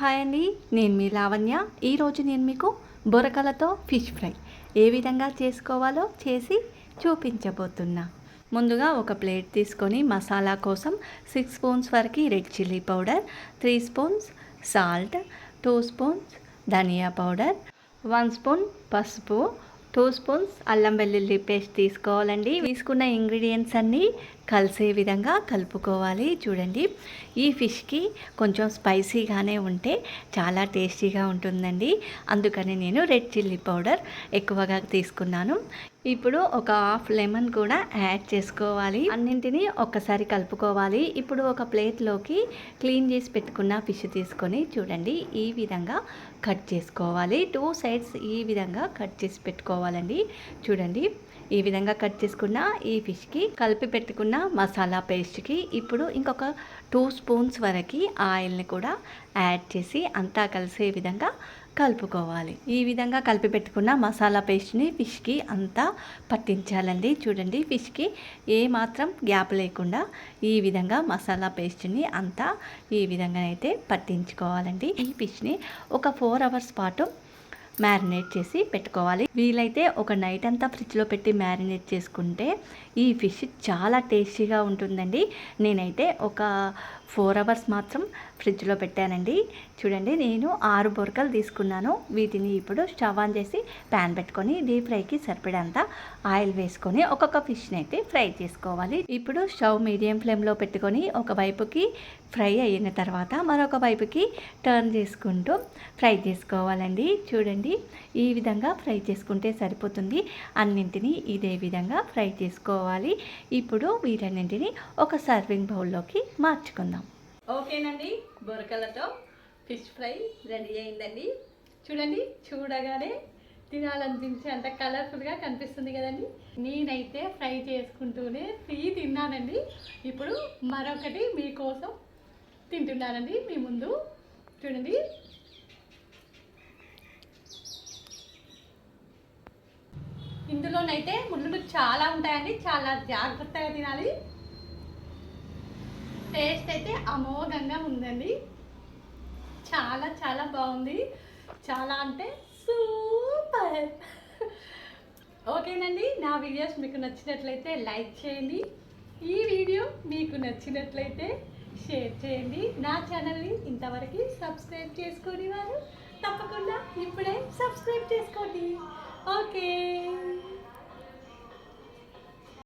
Hi అండి నేను మీ లావణ్య. ఈరోజు నేను మీకు బొరకలతో ఫిష్ ఫ్రై ఏ విధంగా చేసుకోవాలో చేసి చూపించబోతున్నా. ముందుగా ఒక ప్లేట్ తీసుకొని మసాలా కోసం సిక్స్ స్పూన్స్ వరకు red chilli powder three spoons salt two spoons ధనియా పౌడర్ వన్ స్పూన్ పసుపు టూ స్పూన్స్ అల్లం వెల్లుల్లి పేస్ట్ తీసుకోవాలండి. తీసుకున్న ఇంగ్రీడియంట్స్ అన్నీ కలిసే విధంగా కలుపుకోవాలి. చూడండి ఈ ఫిష్కి కొంచెం స్పైసీగానే ఉంటే చాలా టేస్టీగా ఉంటుందండి. అందుకని నేను రెడ్ చిల్లీ పౌడర్ ఎక్కువగా తీసుకున్నాను. ఇప్పుడు ఒక హాఫ్ లెమన్ కూడా యాడ్ చేసుకోవాలి. అన్నింటినీ ఒక్కసారి కలుపుకోవాలి. ఇప్పుడు ఒక ప్లేట్లోకి క్లీన్ చేసి పెట్టుకున్న ఫిష్ తీసుకొని చూడండి ఈ విధంగా కట్ చేసుకోవాలి. టూ సైడ్స్ ఈ విధంగా కట్ చేసి పెట్టుకోవాలండి. చూడండి ఈ విధంగా కట్ చేసుకున్న ఈ ఫిష్కి కలిపి పెట్టుకున్న మసాలా పేస్ట్కి ఇప్పుడు ఇంకొక టూ స్పూన్స్ వరకు ఆయిల్ని కూడా యాడ్ చేసి అంతా కలిసే విధంగా కలుపుకోవాలి. ఈ విధంగా కలిపి పెట్టుకున్న మసాలా పేస్ట్ని ఫిష్కి అంతా పట్టించాలండి. చూడండి ఫిష్కి ఏ మాత్రం గ్యాప్ లేకుండా ఈ విధంగా మసాలా పేస్ట్ని అంతా ఈ విధంగా అయితే పట్టించుకోవాలండి. ఈ ఫిష్ని ఒక ఫోర్ అవర్స్ పాటు మ్యారినేట్ చేసి పెట్టుకోవాలి. వీలైతే ఒక నైట్ అంతా ఫ్రిడ్జ్లో పెట్టి మ్యారినేట్ చేసుకుంటే ఈ ఫిష్ చాలా టేస్టీగా ఉంటుందండి. నేనైతే ఒక ఫోర్ అవర్స్ మాత్రం ఫ్రిడ్జ్లో పెట్టానండి. చూడండి నేను ఆరు బొరకలు తీసుకున్నాను. వీటిని ఇప్పుడు స్టవ్ ఆన్ చేసి ప్యాన్ పెట్టుకొని డీప్ ఫ్రైకి సరిపడంత ఆయిల్ వేసుకొని ఒక్కొక్క ఫిష్ని అయితే ఫ్రై చేసుకోవాలి. ఇప్పుడు స్టవ్ మీడియం ఫ్లేమ్లో పెట్టుకొని ఒక వైపుకి ఫ్రై అయిన తర్వాత మరొక వైపుకి టర్న్ చేసుకుంటూ ఫ్రై చేసుకోవాలండి. చూడండి. ఈ విధంగా ఫ్రై చేసుకుంటే సరిపోతుంది. అన్నింటినీ ఇదే విధంగా ఫ్రై చేసుకోవాలి. ఇప్పుడు వీటన్నింటినీ ఒక సర్వింగ్ బౌల్లోకి మార్చుకుందాం. ఓకేనండి. బొరకలతో ఫిష్ ఫ్రై రెడీ అయిందండి. చూడండి చూడగానే తినాలనిపించే అంత కలర్ఫుల్గా కనిపిస్తుంది కదండి. నేనైతే ఫ్రై చేసుకుంటూనే ఫ్రీ తిన్నానండి. ఇప్పుడు మరొకటి మీకోసం తింటున్నానండి మీ ముందు. చూడండి. అయితే ముళ్ళు చాలా ఉంటాయండి చాలా జాగ్రత్తగా తినాలి. టేస్ట్ అయితే అమోఘంగా ఉందండి. చాలా చాలా బాగుంది. చాలా అంటే సూపర్. ఓకేనండి నా వీడియోస్ మీకు నచ్చినట్లయితే లైక్ చేయండి. ఈ వీడియో మీకు నచ్చినట్లయితే షేర్ చేయండి. నా ఛానల్ని ఇంతవరకు సబ్స్క్రైబ్ చేసుకొని వారు తప్పకుండా ఇప్పుడే సబ్స్క్రైబ్ చేసుకోండి. ఓకే.